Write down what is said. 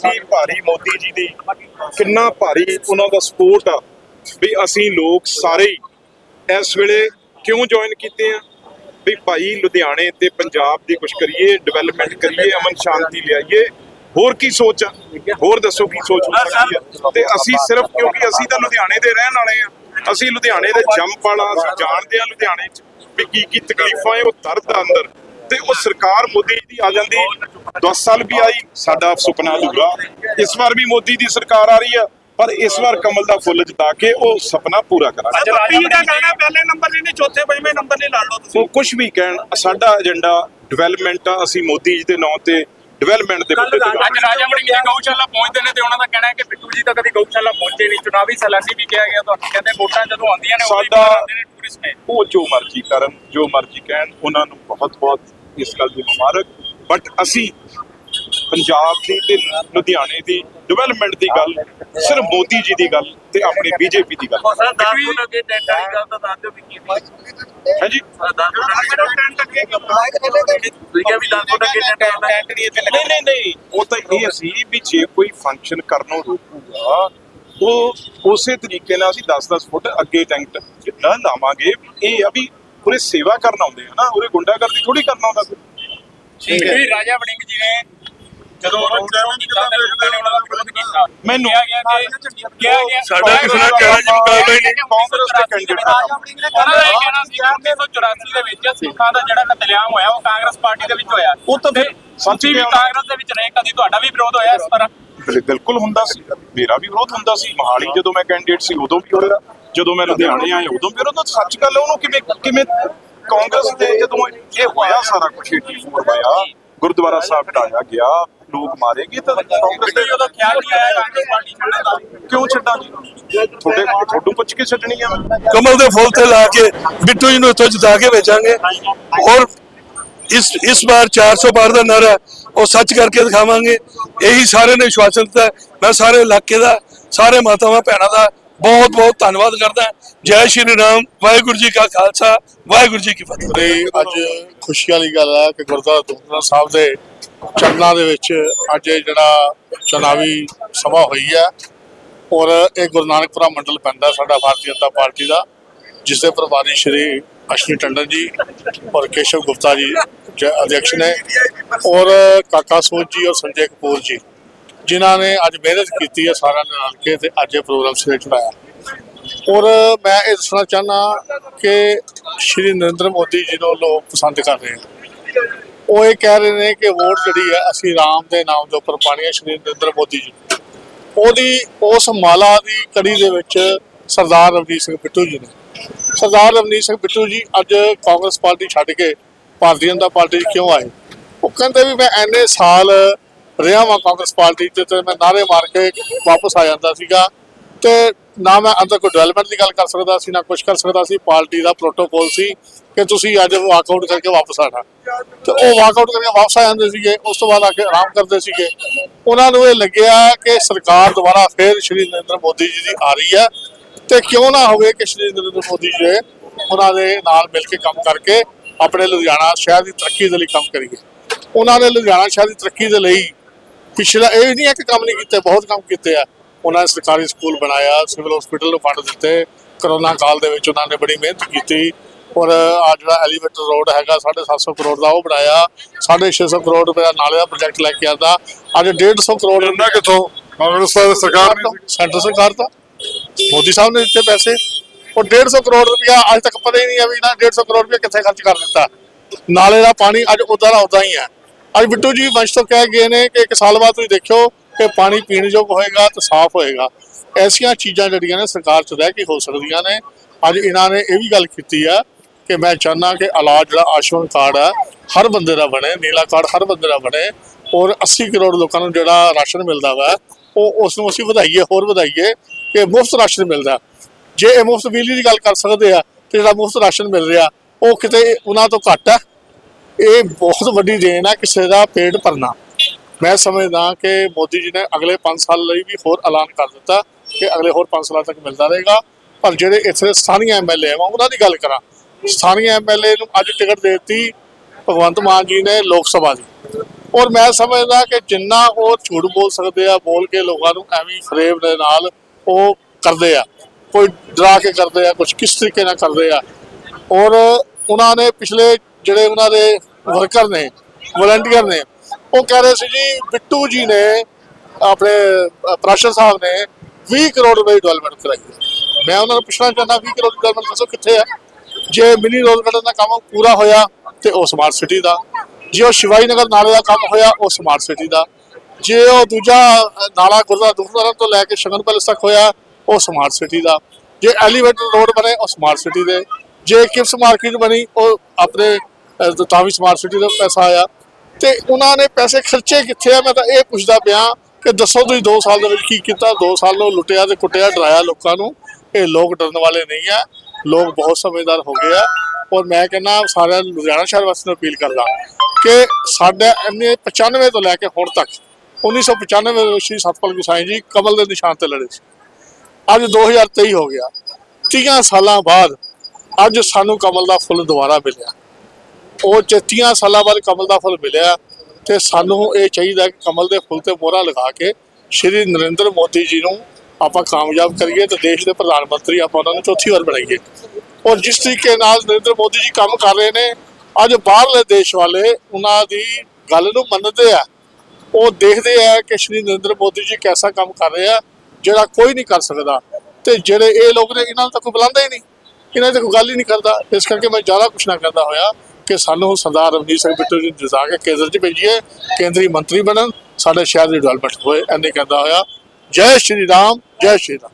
ਕਿੰਨੀ ਭਾਰੀ ਮੋਦੀ ਜੀ ਦੀ, ਕਿੰਨਾ ਭਾਰੀ ਉਹਨਾਂ ਦਾ ਸਪੋਰਟ ਆ ਵੀ ਅਸੀਂ ਲੋਕ ਸਾਰੇ ਹੀ ਇਸ ਵੇਲੇ ਕਿਉਂ ਜੁਆਇਨ ਕੀਤੇ ਆ? ਵੀ ਭਾਈ ਲੁਧਿਆਣੇ ਤੇ ਪੰਜਾਬ ਦੀ ਕੁਛ ਕਰੀਏ ਡਿਵੈਲਪਮੈਂਟ ਕਰੀਏ, ਅਮਨ ਸ਼ਾਂਤੀ ਲਿਆਈਏ। ਹੋਰ ਕੀ ਸੋਚ ਆ? ਹੋਰ ਦੱਸੋ ਕੀ ਸੋਚ ਆ? ਤੇ ਅਸੀਂ ਸਿਰਫ ਕਿਉਂਕਿ ਅਸੀਂ ਤਾਂ ਲੁਧਿਆਣੇ ਦੇ ਰਹਿਣ ਵਾਲੇ ਆ। ਅਸੀਂ ਲੁਧਿਆਣੇ ਦੇ ਜੰਮ ਵਾਲਾ ਅਸੀਂ ਜਾਣਦੇ ਆ ਲੁਧਿਆਣੇ ਚ ਵੀ ਕੀ ਕੀ ਤਕਲੀਫਾਂ ਹੈ, ਉਹ ਦਰਦ ਆ ਅੰਦਰ। ਤੇ ਉਹ ਸਰਕਾਰ ਮੋਦੀ ਦੀ ਆ ਜਾਂਦੀ। 10 ਸਾਲ ਵੀ ਆਈ ਸਾਡਾ ਸੁਪਨਾ ਅਧੂਰਾ। ਇਸ ਵਾਰ ਵੀ ਮੋਦੀ ਦੀ ਸਰਕਾਰ ਆ ਰਹੀ ਆ ਪਰ ਇਸ ਵਾਰ ਕਮਲ ਦਾ ਫੁੱਲ ਜਿਤਾ ਕੇ ਉਹ ਸੁਪਨਾ ਪੂਰਾ ਕਰਾਂਗੇ। ਅੱਜ ਪੱਪੀ ਦਾ ਕਹਿਣਾ ਪਹਿਲੇ ਨੰਬਰ ਨਹੀਂ ਚੌਥੇ ਪੰਜਵੇਂ ਨੰਬਰ ਨਹੀਂ ਲੜ ਲਓ ਤੁਸੀਂ। ਉਹ ਕੁਝ ਵੀ ਕਹਿਣ ਸਾਡਾ ਏਜੰਡਾ ਡਿਵੈਲਪਮੈਂਟ ਆ ਅਸੀਂ ਮੋਦੀ ਜੀ ਦੇ ਨਾਂ ਤੇ ਡਿਵੈਲਪਮੈਂਟ ਦੇ ਮੁੱਦੇ ਤੇ ਅੱਜ ਰਾਜਾ ਵੜਿੰਗ ਜੀ ਗਊਸ਼ਾਲਾ ਪਹੁੰਚਦੇ ਨੇ ਤੇ ਉਹਨਾਂ ਦਾ ਕਹਿਣਾ ਹੈ ਕਿ ਬਿੱਟੂ ਜੀ ਤਾਂ ਕਦੀ ਗਊਸ਼ਾਲਾ ਪਹੁੰਚੇ ਨਹੀਂ। ਚੁਣਾਵੀ ਸੈਲਾਨੀ ਵੀ ਕਿਹਾ ਗਿਆ ਤੁਹਾਨੂੰ ਕਹਿੰਦੇ ਵੋਟਾਂ ਜਦੋਂ ਆਉਂਦੀਆਂ ਨੇ ਉਦੋਂ ਹੀ ਸਾਡਾ- ਬਾਹਰ ਆਉਂਦੇ ਨੇ ਟੂਰਿਸਟ ਨੇ। ਉਹ ਜੋ ਮਰਜ਼ੀ ਕਰਨ ਜੋ ਮਰਜ਼ੀ ਕਹਿਣ ਉਹਨਾਂ ਨੂੰ ਬਹੁਤ ਬਹੁਤ ਇਸ ਗੱਲ ਦੀ ਮੁਬਾਰਕ। ਬਟ ਅਸੀਂ ਪੰਜਾਬ ਦੀ ਤੇ ਲੁਧਿਆਣੇ ਦੀ ਡਿਵੈਲਪਮੈਂਟ ਦੀ ਗੱਲ ਸਿਰਫ ਮੋਦੀ ਜੀ ਦੀ ਗੱਲ ਤੇ ਆਪਣੀ ਬੀਜੇਪੀ ਦੀ ਗੱਲ। ਸਰ 10 ਫੁੱਟ ਅੱਗੇ ਟੈਂਟ ਵਾਲੀ ਗੱਲ ਤਾਂ ਦੱਸ ਦਿਓ ਵੀ ਕੀ ਸੀ ਹੈ ਜੀ 10 ਫੁੱਟ ਅੱਗੇ ਟੈਂਟ ਅੱਗੇ ਤੁਸੀਂ ਕਿਹਾ ਵੀ 10 ਫੁੱਟ ਅੱਗੇ ਟੈਂਟ ਟੈਂਟ ਨਹੀਂ ਨਹੀਂ ਉਹ ਤਾਂ ਇਹ ਸੀ ਵੀ ਜੇ ਕੋਈ ਫੰਕਸ਼ਨ ਕਰਨੋਂ ਰੋਕੂਗਾ ਉਹ ਉਸੇ ਤਰੀਕੇ ਨਾਲ ਅਸੀਂ 10-10 ਫੁੱਟ ਅੱਗੇ ਟੈਂਟ ਜਿੱਦਾਂ ਲਾਵਾਂਗੇ ਇਹ ਆ ਵੀ ਪੂਰੇ ਸੇਵਾ ਕਰਨ ਆਉਂਦੇ ਆ ਨਾ ਉਹਰੇ ਗੁੰਡਾਗਰਦੀ ਥੋੜੀ ਕਰਨ ਆਉਂਦਾ ਕੋਈ। ਠੀਕ ਹੈ। ਰਾਜਾ ਵੜਿੰਗ ਜੀ ਨੇ ਜਦੋਂ ਉਹਨਾਂ ਨੂੰ ਕੀਤਾ ਤੇ ਲੋਕਾਂ ਨੇ ਉਹਨਾਂ ਦਾ ਵਿਰੋਧ ਕੀਤਾ। ਮੈਨੂੰ- ਕਿਹਾ ਗਿਆ ਕਿ ਕਿਹਾ ਗਿਆ ਸਾਡਾ ਕਿਸੇ ਨਾਲ ਚੈਲੰਜ ਮੁਕਾਬਲਾ ਹੀ ਨਹੀਂ। ਕਾਂਗਰਸ ਦੇ ਕੈਂਡੀਡੇਟ ਆ। ਉਹਨਾਂ ਦਾ ਇਹ ਕਹਿਣਾ ਸੀ ਕਿ 1984 ਦੇ ਵਿੱਚ ਸਿੱਖਾਂ ਦਾ ਜਿਹੜਾ ਕਤਲੇਆਮ ਹੋਇਆ ਉਹ ਕਾਂਗਰਸ ਪਾਰਟੀ ਦੇ ਵਿੱਚ ਹੋਇਆ। ਉਹ ਤਾਂ ਫਿਰ ਤੁਸੀਂ ਵੀ ਕਾਂਗਰਸ ਦੇ ਵਿੱਚ ਰਹੇ ਕਦੀ ਤੁਹਾਡਾ ਵੀ ਵਿਰੋਧ ਹੋਇਆ ਇਸ ਤਰ੍ਹਾਂ? ਬਿਲ- ਬਿਲਕੁਲ ਹੁੰਦਾ ਸੀ। ਮੇਰਾ ਵੀ ਵਿਰੋਧ ਹੁੰਦਾ ਸੀ। ਮਹਾਲੀ ਜਦੋਂ ਮੈਂ ਕੈਂਡੀਡੇਟ ਸੀ ਉਦੋਂ ਵੀ ਹੋਇਆ। ਜਦੋਂ ਮੈਂ ਲੁਧਿਆਣੇ ਆਇਆ ਉਦੋਂ ਵੀ ਵਿਰੋਧ ਸੱਚ ਗੱਲ ਹੈ ਉਹਨੂੰ ਕਿਵੇਂ ਕਿਵੇਂ ਕਾਂਗਰਸ ਦੇ ਜਦੋਂ ਇਹ ਹੋਇਆ ਸਾਰਾ ਕੁਝ 84 ਹੋਇਆ ਗੁਰਦੁਆਰਾ ਸਾਹਿਬ ਢਾਇਆ ਗਿਆ ਲੋਕ ਮਾਰੇ ਗਏ ਤਾਂ ਕਾਂਗਰਸ ਦੇ ਉਹਦਾ ਖਿਆਲ ਨਹੀਂ ਆਇਆ ਕਾਂਗਰਸ ਪਾਰਟੀ ਛੱਡਣ ਦਾ? ਕਿਉਂ ਛੱਡਾਂ ਜੀ? ਤੁਹਾਡੇ ਤੁਹਾਨੂੰ ਪੁੱਛ ਕੇ ਛੱਡਣੀ ਆ ਕਮਲ ਦੇ ਫੁੱਲ ਤੇ ਲਾ ਕੇ ਬਿੱਟੂ ਜੀ ਨੂੰ ਇੱਥੋਂ ਜਿਤਾ ਕੇ ਭੇਜਾਂਗੇ। ਔਰ ਇਸ ਇਸ ਵਾਰ 400 ਪਾਰ ਦਾ ਨਾਰਾ ਉਹ ਸੱਚ ਕਰਕੇ ਦਿਖਾਵਾਂਗੇ। ਇਹੀ ਸਾਰੇ ਨੇ ਵਿਸ਼ਵਾਸ ਦਿੱਤਾ। ਮੈਂ ਸਾਰੇ ਇਲਾਕੇ ਦਾ ਸਾਰੇ ਮਾਤਾਵਾਂ ਭੈਣਾਂ ਦਾ ਬਹੁਤ ਬਹੁਤ ਧੰਨਵਾਦ ਕਰਦਾ ਜੈ ਸ਼੍ਰੀ ਰਾਮ, ਵਾਹਿਗੁਰੂ ਜੀ ਕਾ ਖਾਲਸਾ, ਵਾਹਿਗੁਰੂ ਜੀ ਕੀ ਫਤਿਹ। ਬੜੀ ਅੱਜ ਖੁਸ਼ੀ ਵਾਲੀ ਗੱਲ ਹੈ ਕਿ ਗੁਰਦੁਆਰਾ ਦੁਖਨਾ ਸਾਹਿਬ ਦੇ ਚਰਨਾਂ ਦੇ ਵਿੱਚ ਅੱਜ ਇਹ ਜਿਹੜਾ ਚੁਣਾਵੀ ਸਭਾ ਹੋਈ ਹੈ ਔਰ ਇਹ ਗੁਰੂ ਨਾਨਕਪੁਰਾ ਮੰਡਲ ਪੈਂਦਾ ਸਾਡਾ ਭਾਰਤੀ ਜਨਤਾ ਪਾਰਟੀ ਦਾ, ਜਿਸ ਦੇ ਪ੍ਰਭਾਰੀ ਸ਼੍ਰੀ ਅਸ਼ਵਨੀ ਟੰਡਨ ਜੀ ਔਰ ਕੇਸ਼ਵ ਗੁਪਤਾ ਜੀ, ਜ- ਅਧਿਕਸ਼ ਨੇ ਔਰ ਕਾਕਾ ਸੋਚ ਜੀ ਔਰ ਸੰਜੇ ਕਪੂਰ ਜੀ। ਜਿਨ੍ਹਾਂ ਨੇ ਅੱਜ ਮਿਹਨਤ ਕੀਤੀ ਹੈ ਸਾਰਿਆਂ ਨੇ ਰਲ ਕੇ ਤੇ ਅੱਜ ਇਹ ਪ੍ਰੋਗਰਾਮ ਸਿਰੇ ਚੜਾਇਆ ਔਰ ਮੈਂ ਇਹ ਦੱਸਣਾ ਚਾਹਨਾ ਕਿ ਸ਼੍ਰੀ ਨਰਿੰਦਰ ਮੋਦੀ ਜੀ ਨੂੰ ਲੋਕ ਪਸੰਦ ਕਰ ਰਹੇ ਹਨ ਉਹ ਇਹ ਕਹਿ ਰਹੇ ਨੇ ਕਿ ਵੋਟ ਜਿਹੜੀ ਹੈ, ਅਸੀਂ ਰਾਮ ਦੇ ਨਾਮ ਦੇ ਉੱਪਰ ਪਾਣੀ ਹੈ ਸ਼੍ਰੀ ਨਰਿੰਦਰ ਮੋਦੀ ਜੀ ਨੂੰ। ਉਹਦੀ, ਉਸ ਮਾਲਾ ਦੀ ਕੜੀ ਦੇ ਵਿੱਚ ਸਰਦਾਰ ਰਵਨੀਤ ਸਿੰਘ ਬਿੱਟੂ ਜੀ ਨੇ। ਸਰਦਾਰ ਰਵਨੀਤ ਸਿੰਘ ਬਿੱਟੂ ਜੀ ਅੱਜ ਕਾਂਗਰਸ ਪਾਰਟੀ ਛੱਡ ਕੇ ਭਾਰਤੀ ਜਨਤਾ ਪਾਰਟੀ 'ਚ ਕਿਉਂ ਆਏ? ਉਹ ਕਹਿੰਦੇ ਵੀ ਮੈਂ ਐਨੇ ਸਾਲ ਰਿਹਾ ਵਾਂ ਕਾਂਗਰਸ ਪਾਰਟੀ 'ਤੇ ਤੇ ਮੈਂ ਨਾਰੇ ਮਾਰ ਕੇ ਵਾਪਸ ਆ ਜਾਂਦਾ ਸੀਗਾ। ਤੇ ਨਾ ਮੈਂ ਅੰਦਰ ਕੋਈ ਡਿਵੈਲਪਮੈਂਟ ਦੀ ਗੱਲ ਕਰ ਸਕਦਾ ਸੀ, ਨਾ ਕੁਝ ਕਰ ਸਕਦਾ ਸੀ। ਪਾਰਟੀ ਦਾ ਪ੍ਰੋਟੋਕੋਲ ਸੀ ਕਿ ਤੁਸੀਂ ਅੱਜ ਵਾਕਆਊਟ ਕਰਕੇ ਵਾਪਸ ਆਣਾ ਤੇ ਉਹ ਵਾਕਆਊਟ ਕਰਕੇ ਵਾਪਸ ਆ ਜਾਂਦੇ ਸੀਗੇ, ਉਸ ਤੋਂ ਬਾਅਦ ਆ ਕੇ ਆਰਾਮ ਕਰਦੇ ਸੀਗੇ। ਉਹਨਾਂ ਨੂੰ ਇਹ ਲੱਗਿਆ ਕਿ ਸਰਕਾਰ ਦੁਬਾਰਾ ਫੇਰ ਸ਼੍ਰੀ ਨਰਿੰਦਰ ਮੋਦੀ ਜੀ ਦੀ ਆ ਰਹੀ ਹੈ। ਤੇ ਕਿਉਂ ਨਾ ਹੋਵੇ ਕਿ ਸ਼੍ਰੀ ਨਰਿੰਦਰ ਮੋਦੀ ਜੀ ਉਹਨਾਂ ਦੇ ਨਾਲ ਮਿਲ ਕੇ ਕੰਮ ਕਰਕੇ ਆਪਣੇ ਲੁਧਿਆਣਾ ਸ਼ਹਿਰ ਦੀ ਤਰੱਕੀ ਦੇ ਲਈ ਕੰਮ ਕਰੀਏ। ਉਹਨਾਂ ਨੇ ਲੁਧਿਆਣਾ ਸ਼ਹਿਰ ਦੀ ਤਰੱਕੀ ਦੇ ਲਈ ਪਿਛਲਾ ਇਹ ਨਹੀਂ ਹੈ ਕਿ ਕੰਮ ਨਹੀਂ ਕੀਤੇ ਬਹੁਤ ਕੰਮ ਕੀਤੇ ਆ। ਉਹਨਾਂ ਨੇ ਸਰਕਾਰੀ ਸਕੂਲ ਬਣਾਇਆ ਸਿਵਲ ਹਸਪੀਟਲ ਨੂੰ ਫੰਡ ਦਿੱਤੇ। ਕਰੋਨਾ ਕਾਲ ਦੇ ਵਿੱਚ ਉਹਨਾਂ ਨੇ ਬੜੀ ਮਿਹਨਤ ਕੀਤੀ। ਔਰ ਆ ਜਿਹੜਾ ਐਲੀਵੇਟਰ ਰੋਡ ਹੈਗਾ 750 ਕਰੋੜ ਦਾ ਉਹ ਬਣਾਇਆ। 650 ਕਰੋੜ ਰੁਪਏ ਨਾਲੇ ਦਾ ਪ੍ਰੋਜੈਕਟ ਲੈ ਕੇ ਆਂਦਾ। ਅੱਜ 150 ਕਰੋੜ ਉਹਨਾਂ ਕਿਥੋਂ? ਕਾਂਗਰਸ ਸਰਕਾਰ ਨੇ ਸੈਂਟਰ ਸਰਕਾਰ ਦਾ ਮੋਦੀ ਸਾਹਿਬ ਨੇ ਦਿੱਤੇ ਪੈਸੇ। ਉਹ 150 ਕਰੋੜ ਰੁਪਇਆ ਅੱਜ ਤੱਕ ਪਤਾ ਹੀ ਨਹੀਂ ਹੈ ਵੀ ਨਾ 150 ਕਰੋੜ ਰੁਪਇਆ ਕਿੱਥੇ ਖਰਚ ਕਰ ਦਿੱਤਾ। ਨਾਲੇ ਦਾ ਪਾਣੀ ਅੱਜ ਉਦਾਂ ਦਾ ਉਦਾਂ ਹੀ ਹੈ ਅੱਜ ਬਿੱਟੂ ਜੀ ਵੰਸ਼ ਤੋਂ ਕਹਿ ਗਏ ਨੇ ਕਿ ਇੱਕ ਸਾਲ ਬਾਅਦ ਤੁਸੀਂ ਦੇਖਿਓ ਕਿ ਪਾਣੀ ਪੀਣ ਯੋਗ ਹੋਏਗਾ ਤੇ ਸਾਫ਼ ਹੋਏਗਾ। ਐਸੀਆਂ ਚੀਜ਼ਾਂ ਜਿਹੜੀਆਂ ਨੇ ਸਰਕਾਰ 'ਚ ਰਹਿ ਕੇ ਹੋ ਸਕਦੀਆਂ ਨੇ। ਅੱਜ ਇਹਨਾਂ ਨੇ ਇਹ ਵੀ ਗੱਲ ਕੀਤੀ ਆ ਕਿ ਮੈਂ ਚਾਹੁੰਦਾ ਕਿ ਇਲਾਜ ਜਿਹੜਾ ਆਯੁਸ਼ਮਾਨ ਕਾਰਡ ਹੈ ਹਰ ਬੰਦੇ ਦਾ ਬਣੇ, ਨੀਲਾ ਕਾਰਡ ਹਰ ਬੰਦੇ ਦਾ ਬਣੇ ਔਰ 80 ਕਰੋੜ ਲੋਕਾਂ ਨੂੰ ਜਿਹੜਾ ਰਾਸ਼ਨ ਮਿਲਦਾ ਵਾ, ਉਹ ਉਸ ਨੂੰ ਅਸੀਂ ਵਧਾਈਏ, ਹੋਰ ਵਧਾਈਏ ਕਿ ਮੁਫਤ ਰਾਸ਼ਨ ਮਿਲਦਾ। ਜੇ ਇਹ ਮੁਫਤ ਬਿਜਲੀ ਦੀ ਗੱਲ ਕਰ ਸਕਦੇ ਆ ਤੇ ਜਿਹੜਾ ਮੁਫਤ ਰਾਸ਼ਨ ਮਿਲ ਰਿਹਾ, ਉਹ ਕਿਤੇ ਉਹਨਾਂ ਤੋਂ ਘੱਟ ਹੈ ਇਹ ਬਹੁਤ ਵੱਡੀ ਦੇਣ ਆ ਕਿਸੇ ਦਾ ਪੇਟ ਭਰਨਾ। ਮੈਂ ਸਮਝਦਾ ਕਿ ਮੋਦੀ ਜੀ ਨੇ ਅਗਲੇ 5 ਸਾਲ ਲਈ ਵੀ ਹੋਰ ਐਲਾਨ ਕਰ ਦਿੱਤਾ ਕਿ ਅਗਲੇ ਹੋਰ 5 ਸਾਲਾਂ ਤੱਕ ਮਿਲਦਾ ਰਹੇਗਾ। ਪਰ ਜਿਹੜੇ ਇੱਥੇ ਦੇ ਸਥਾਨੀ ਐਮਐਲਏ ਆ ਉਹਨਾਂ ਦੀ ਗੱਲ ਕਰਾਂ। ਸਥਾਨੀ ਐਮਐਲਏ ਨੂੰ ਅੱਜ ਟਿਕਟ ਦੇ ਦਿੱਤੀ ਭਗਵੰਤ ਮਾਨ ਜੀ ਨੇ ਲੋਕ ਸਭਾ ਦੀ। ਔਰ ਮੈਂ ਸਮਝਦਾ ਕਿ ਜਿੰਨਾ ਉਹ ਝੂਠ ਬੋਲ ਸਕਦੇ ਆ, ਬੋਲ ਕੇ ਲੋਕਾਂ ਨੂੰ ਐਵੇਂ ਫਰੇਬ ਦੇ ਨਾਲ ਉਹ ਕਰਦੇ ਆ। ਕੋਈ ਡਰਾ ਕੇ ਕਰਦੇ ਆ ਕੁਝ ਕਿਸ ਤਰੀਕੇ ਨਾਲ ਕਰਦੇ ਆ। ਔਰ ਉਹਨਾਂ ਨੇ ਪਿਛਲੇ ਜਿਹੜੇ ਉਹਨਾਂ ਦੇ ਵਰਕਰ ਨੇ ਵਲੰਟੀਅਰ ਨੇ। ਉਹ ਕਹਿ ਰਹੇ ਸੀ ਜੀ ਬਿੱਟੂ ਜੀ ਨੇ ਆਪਣੇ ਅ, ਸਾਹਿਬ ਨੇ 20 ਕਰੋੜ ਰੁਪਏ ਦੀ ਡਿਵੈਲਪਮੈਂਟ ਕਰਾਈ ਹੈ। ਮੈਂ ਉਹਨਾਂ ਨੂੰ ਪੁੱਛਣਾ ਚਾਹੁੰਦਾ 20 ਕਰੋੜ ਦੀ ਡਿਵੈਲਪਮੈਂਟ ਦੱਸੋ ਕਿੱਥੇ ਹੈ? ਜੇ ਮਿਨੀ ਰੋਡ ਦਾ ਕੰਮ ਪੂਰਾ ਹੋਇਆ ਤੇ ਉਹ ਸਮਾਰਟ ਸਿਟੀ ਦਾ। ਜੇ ਉਹ ਸ਼ਿਵਾਈ ਨਗਰ ਨਾਲੇ ਦਾ ਕੰਮ ਹੋਇਆ ਉਹ ਸਮਾਰਟ ਸਿਟੀ ਦਾ। ਜੇ ਉਹ ਦੂਜਾ ਅ, ਨਾਲਾ ਗੁਰਦਾ ਦੁਖਨਗਰ ਤੋਂ ਲੈ ਕੇ ਸ਼ਗਨ ਪੈਲਸ ਤੱਕ ਹੋਇਆ ਉਹ ਸਮਾਰਟ ਸਿਟੀ ਦਾ। ਜੇ ਐਲੀਵੇਟਡ ਰੋਡ ਬਣੇ ਉਹ ਸਮਾਰਟ ਸਿਟੀ ਦੇ। ਜੇ ਕਿਪਸ ਮਾਰਕੀਟ ਬਣੀ ਉਹ ਆਪਣੇ ਤਾਂ ਵੀ ਸਮਾਰਟ ਸਿਟੀ ਦਾ ਪੈਸਾ ਆਇਆ। ਤੇ ਉਹਨਾਂ ਨੇ ਪੈਸੇ ਖਰਚੇ ਕਿੱਥੇ ਆ? ਮੈਂ ਤਾਂ ਇਹ ਪੁੱਛਦਾ ਪਿਆ ਕਿ ਦੱਸੋ ਤੁਸੀਂ 2 ਸਾਲ ਦੇ ਵਿੱਚ ਕੀ ਕੀਤਾ? 2 ਸਾਲ ਨੂੰ ਲੁੱਟਿਆ ਤੇ ਕੁੱਟਿਆ, ਡਰਾਇਆ ਲੋਕਾਂ ਨੂੰ। ਇਹ ਲੋਕ ਡਰਨ ਵਾਲੇ ਨਹੀਂ ਆ। ਲੋਕ ਬਹੁਤ ਸਮਝਦਾਰ ਹੋ ਗਏ ਆ। ਔਰ ਮੈਂ ਕਹਿੰਦਾ ਸਾਰਿਆਂ ਲੁਧਿਆਣਾ ਸ਼ਹਿਰ ਵਾਸੀਆਂ ਨੂੰ ਅਪੀਲ ਕਰਦਾ ਕਿ ਸਾਡਾ ਇੰਨੇ 95 ਤੋਂ ਲੈ ਕੇ ਹੁਣ ਤੱਕ 1995 ਵਿੱਚ ਸ਼੍ਰੀ ਸਤਪਾਲ ਗੁਸਾਈ ਜੀ ਕਮਲ ਦੇ ਨਿਸ਼ਾਨ ਤੇ ਲੜੇ ਸੀ। ਅੱਜ 2023 ਹੋ ਗਿਆ। 30 ਸਾਲਾਂ ਬਾਅਦ ਅੱਜ ਸਾਨੂੰ ਕਮਲ ਦਾ ਫੁੱਲ ਦੁਬਾਰਾ ਮਿਲਿਆ। ਉਹ 30 ਸਾਲਾਂ ਬਾਅਦ ਕਮਲ ਦਾ ਫੁੱਲ ਮਿਲਿਆ ਤੇ ਸਾਨੂੰ ਇਹ ਚਾਹੀਦਾ ਕਿ ਕਮਲ ਦੇ ਫੁੱਲ ਤੇ ਮੋਹਰਾ ਲਗਾ ਕੇ ਸ਼੍ਰੀ ਨਰਿੰਦਰ ਮੋਦੀ ਜੀ ਨੂੰ ਆਪਾਂ ਕਾਮਯਾਬ ਕਰੀਏ ਤੇ ਦੇਸ਼ ਦੇ ਪ੍ਰਧਾਨ ਮੰਤਰੀ ਆਪਾਂ ਉਹਨਾਂ ਨੂੰ ਚੌਥੀ ਵਾਰ ਬਣਾਈਏ। ਔਰ ਜਿਸ ਤਰੀਕੇ ਨਾਲ ਨਰਿੰਦਰ ਮੋਦੀ ਜੀ ਕੰਮ ਕਰ ਰਹੇ ਨੇ, ਅੱਜ ਬਾਹਰਲੇ ਦੇਸ਼ ਵਾਲੇ ਉਹਨਾਂ ਦੀ ਗੱਲ ਨੂੰ ਮੰਨਦੇ ਆ। ਉਹ ਦੇਖਦੇ ਆ ਕਿ ਸ਼੍ਰੀ ਨਰਿੰਦਰ ਮੋਦੀ ਜੀ ਕੈਸਾ ਕੰਮ ਕਰ ਰਹੇ ਆ, ਜਿਹੜਾ ਕੋਈ ਨਹੀਂ ਕਰ ਸਕਦਾ। ਤੇ ਜਿਹੜੇ ਇਹ ਲੋਕ ਨੇ, ਇਹਨਾਂ ਨੂੰ ਤਾਂ ਕੋਈ ਬੁਲਾਉਂਦਾ ਹੀ ਨਹੀਂ। ਇਹਨਾਂ ਤੇ ਕੋਈ ਗੱਲ ਹੀ ਨਹੀਂ ਕਰਦਾ। ਇਸ ਕਰਕੇ ਮੈਂ ਜ਼ਿਆਦਾ ਕੁਛ ਨਾ ਕਰਦਾ ਹੋਇਆ। ਕਿ ਸਾਨੂੰ ਸਰਦਾਰ ਰਵਨੀਤ ਸਿੰਘ ਬਿੱਟੂ ਜੀ ਨੂੰ ਜਿਤਾ ਕੇ ਕੇਂਦਰ 'ਚ ਭੇਜੀਏ, ਕੇਂਦਰੀ ਮੰਤਰੀ ਬਣਨ, ਸਾਡੇ ਸ਼ਹਿਰ ਦੀ ਡਿਵੈਲਪਮੈਂਟ ਹੋਏ ਐਨੇ ਕਹਿੰਦਾ ਹੋਇਆ। ਜੈ ਸ਼੍ਰੀ ਰਾਮ, ਜੈ ਸ਼੍ਰੀ ਰਾਮ।